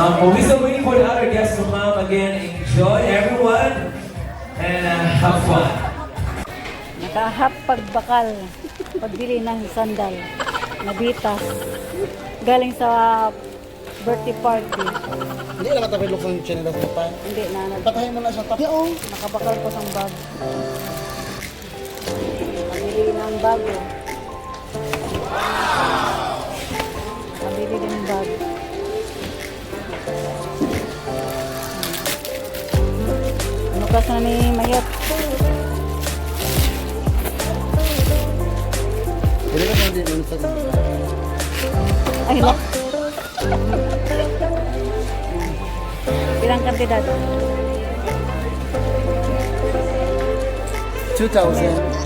Um, while we still waiting for the other guests to come again, enjoy everyone and uh, have fun. Nakahap pagbakal, pagbili ng sandal, nabitas, galing sa birthday party. Hindi lang matapilok ng channel sa tayo. Hindi na, nag- Patayin mo na siya tapi. Oo. nakabakal ko sa bag. Pabili ng bago. Pabili din ng bag. Ka na ni sa... Ay, no. Ilang kandidat? 2,000.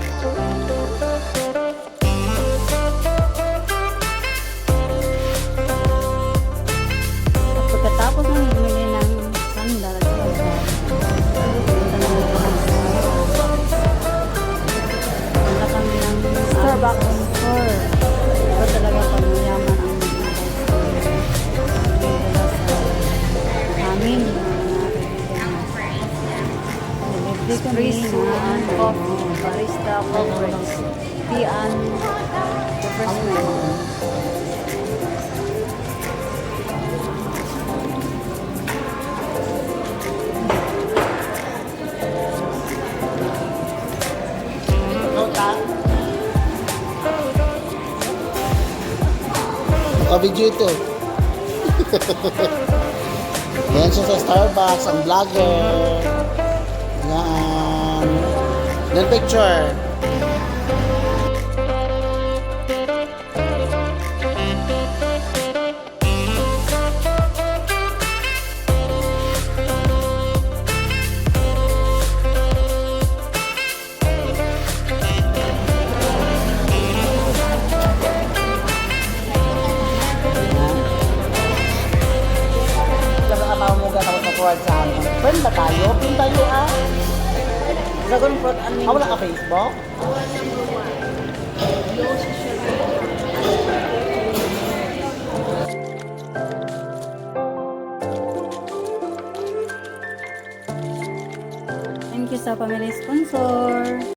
Starbucks store. Ito talaga pangyayaman ang mga Dala sa amin. Kami ng coffee, barista coverage, tea and refreshment. Naka-video ito. Yan siya sa Starbucks, ang vlogger. Yan. Yan picture. Forward sa amin. Friend ba tayo? Friend tayo ah. Dragon fruit ano Ah, wala ka Facebook? Thank you sa pamilya sponsor.